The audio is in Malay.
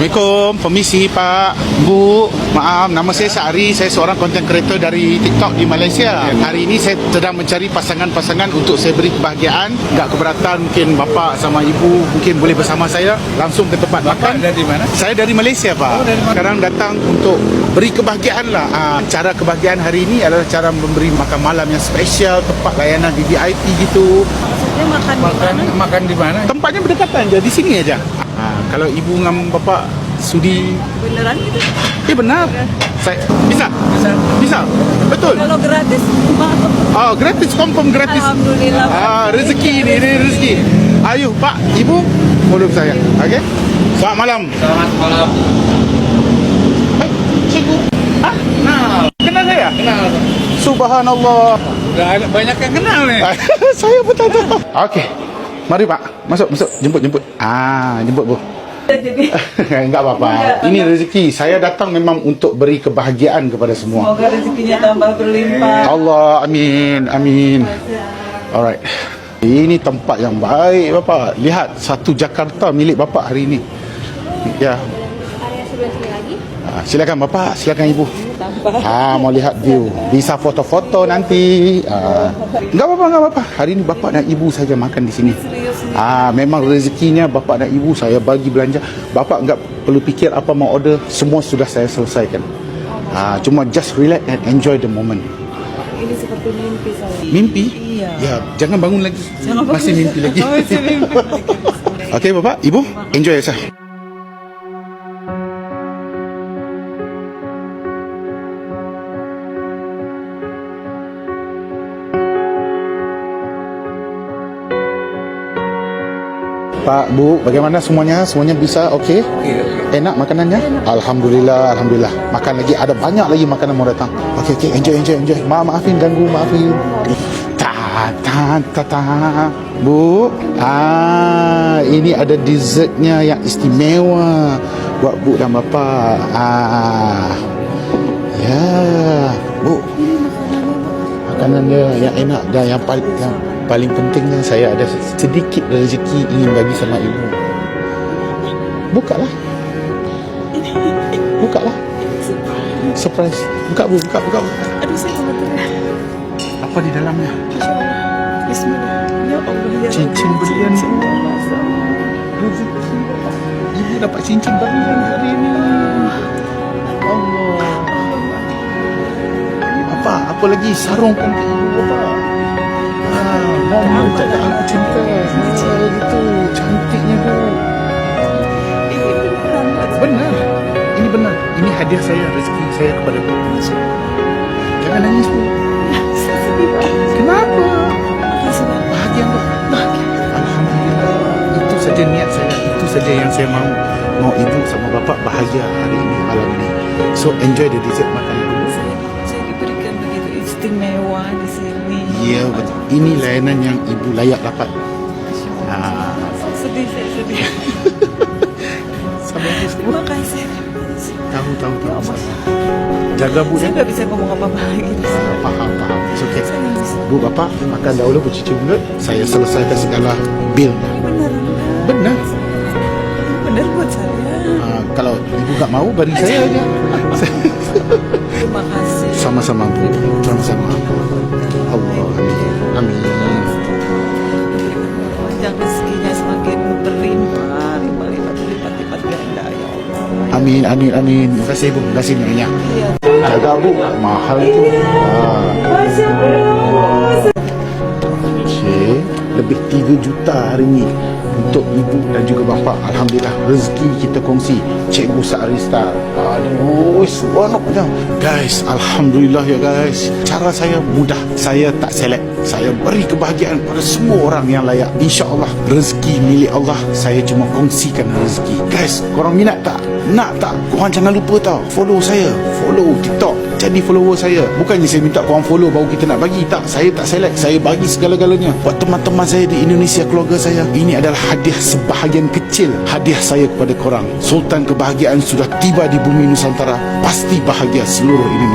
Assalamualaikum, permisi Pak, Bu. Maaf, nama saya Syahri. Saya seorang content creator dari TikTok di Malaysia. Hari ini saya sedang mencari pasangan-pasangan untuk saya beri kebahagiaan. Tak keberatan mungkin bapa sama ibu mungkin boleh bersama saya langsung ke tempat makan. dari mana? Saya dari Malaysia, Pak. Oh, dari mana? Sekarang datang untuk beri kebahagiaan lah. Ah, cara kebahagiaan hari ini adalah cara memberi makan malam yang spesial, tempat layanan di VIP gitu. Dia makan di Makan mana? makan di mana? Tempatnya berdekatan je, di sini aja. Ah, kalau ibu dengan bapa sudi Beneran gitu? Eh benar. Saya bisa. Bisa. Bisa. Betul. Kalau gratis. Ah gratis confirm gratis. Alhamdulillah. Ah rezeki ni, ini rezeki. Ayuh Pak, Ibu follow saya. Okey. Selamat malam. Selamat malam. Cikgu. Ah, Kenal. kenal saya? Kenal. Subhanallah. Udah ada banyak yang kenal nih. saya pun tak tahu. Okey. Mari Pak, masuk, masuk. Jemput, jemput. Ah, jemput Bu. Jadi, Enggak apa-apa. Ini rezeki. Saya datang memang untuk beri kebahagiaan kepada semua. semoga rezekinya tambah berlimpah. Allah amin amin alright ini tempat yang baik Bapak lihat satu Jakarta milik Bapak hari ini ya area sebelah sini lagi Ah, silakan Bapak silakan Ibu ah mau lihat view bisa foto-foto nanti ah. enggak apa-apa enggak apa-apa hari ini Bapak dan Ibu saja makan di sini. Ah, memang rezekinya Bapak dan Ibu saya bagi belanja. Bapak enggak perlu fikir apa mau order, semua sudah saya selesaikan. Ah, cuma just relax and enjoy the moment. Ini seperti mimpi saya. Mimpi? Iya. Ya, jangan bangun lagi. Jangan bangun. Masih mimpi lagi. Masih mimpi. Okey, Bapak, Ibu, enjoy ya, Pak, Bu, bagaimana semuanya? Semuanya bisa okey? Enak makanannya? Alhamdulillah, alhamdulillah. Makan lagi ada banyak lagi makanan mau datang. Okey, okey, enjoy, enjoy, enjoy. Ma maafin ganggu, maafin. Ta ta ta ta. Bu, ah ini ada dessertnya yang istimewa buat Bu dan Bapa. Ah. Ya, Bu. Makanan dia yang enak dan yang paling yang paling pentingnya saya ada sedikit rezeki ingin bagi sama ibu. Bukalah. Bukalah. Surprise. Buka bu, buka, buka. buka. Aduh, saya. Apa di dalamnya? Bismillah. Ya Allah. Ya Cincin berlian. Cincin berlian. Rezeki. Ibu dapat cincin berlian hari ini. Allah. Apa? Lagi? Sarung pun ibu bapa. Ah, mama cakap aku cinta. Ah, gitu. Cantiknya. Pak. Benar. Ini benar. Ini hadiah saya, rezeki saya kepada bu. Jangan nangis Pak. Kenapa? Bahagia bu. Alhamdulillah. Itu saja niat saya. Itu saja yang saya mahu. Mau ibu sama bapak bahagia hari ini, malam ini. So enjoy the dessert makan Ya, betul. Ini layanan yang ibu layak dapat. Ah, Sedih, saya sedih. sabar bu. Terima kasih. Tahu, tahu, tahu. Jaga bu Saya ya. nggak bisa ngomong apa-apa lagi sini. Faham, faham. It's okay. Saya. Bu, bapak makan dahulu bercuci mulut. Saya selesaikan segala bil. Benar, Benar. benar buat saya. Ah, kalau ibu tak mau, beri saya aja. Terima kasih. Sama-sama bu. Sama-sama. Allah. Amin. Rezekinya semakin berlimpah, ganda ya Allah. Amin, amin, amin. Terima kasih bu. Terima kasih. Iya. Jaga bu. Mahal tu. Ah. Masya Allah. Okey. Lebih 3 juta hari ni untuk ibu dan juga bapa. Alhamdulillah rezeki kita kongsi. Cikgu Sa'ari Star. Aduh, seronok macam. Guys, Alhamdulillah ya guys. Cara saya mudah. Saya tak select. Saya beri kebahagiaan pada semua orang yang layak. InsyaAllah rezeki milik Allah. Saya cuma kongsikan rezeki. Guys, korang minat tak? Nak tak? Korang jangan lupa tau. Follow saya. Follow TikTok. Jadi follower saya. Bukannya saya minta korang follow baru kita nak bagi. Tak. Saya tak select. Saya bagi segala-galanya. Buat teman-teman saya di Indonesia, keluarga saya. Ini adalah hadiah sebahagian kecil. Hadiah saya kepada korang. Sultan kebahagiaan sudah tiba di bumi Nusantara. Pasti bahagia seluruh Indonesia.